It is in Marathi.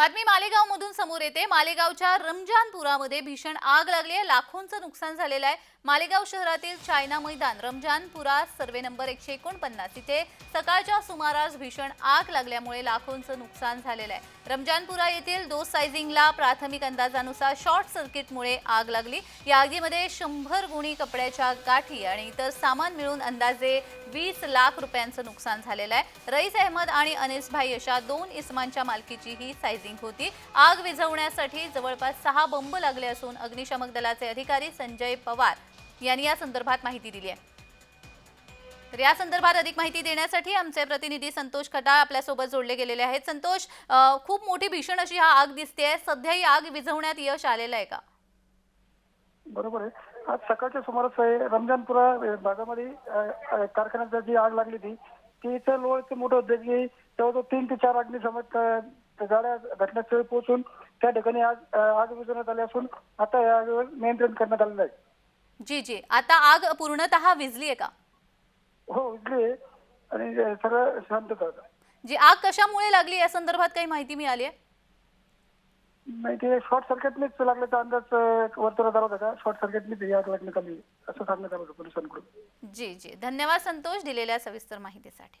बातमी मालेगाव मधून समोर येते. मालेगावच्या रमजानपुरामध्ये भीषण आग लागली आहे. लाखोंचं नुकसान झालेलं आहे. मालेगाव शहरातील चायना मैदान रमजानपुरा सर्वे नंबर एकशे एकोणपन्नास. तिथे सकाळच्या सुमारास भीषण आग लागल्यामुळे लाखोंचं नुकसान झालेलं आहे. रमजानपुरा येथील दोस सायझिंगला प्राथमिक अंदाजानुसार शॉर्ट सर्किटमुळे आग लागली. या आगीमध्ये शंभर गुणी कपड्याच्या गाठी आणि इतर सामान मिळून अंदाजे वीस लाख रुपयांचं नुकसान झालेलं आहे. रईस अहमद आणि अनिस भाई अशा दोन इसमांच्या मालकीची ही सायझिंग होती. आग विझवण्यासाठी जवळपास सहा बंब लागले असून अग्निशामक दलाचे अधिकारी संजय पवार यांनी या संदर्भात माहिती दिली आहे. तर या संदर्भात अधिक माहिती देण्यासाठी आमचे प्रतिनिधी संतोष खटाळ आपल्यासोबत जोडले गेलेले आहेत. संतोष खूप मोठी भीषण अशी हा आग दिसते सध्या ही आग विझवण्यात यश आलेलं आहे का? बरोबर आहे. आज सकाळच्या सुमारास रमजानपुरा भागामध्ये कारखान्यात जी आग लागली होती ती इथं लोळचं मोठं होतं की जवळजवळ तीन ते चार अग्निशमक गाड्या घटनास्थळी पोहोचून त्या ठिकाणी आग आग विझवण्यात आली असून आता या आगीवर नियंत्रण करण्यात आलेलं आहे. जी जी. आता आग पूर्णतः विझली आहे का? हो विजली आहे. आणि सगळं शांतता. जी आग कशामुळे लागली या संदर्भात काही माहिती मिळाली आहे? नाही ते शॉर्ट सर्किटनेच लागल्याचा अंदाज अ, वर्तवण्यात आला होता का शॉर्ट सर्किटनेच ही आग लागण्यात आली असं सांगण्यात आलं होतं पोलिसांकडून. जी जी. धन्यवाद संतोष दिलेल्या सविस्तर माहितीसाठी.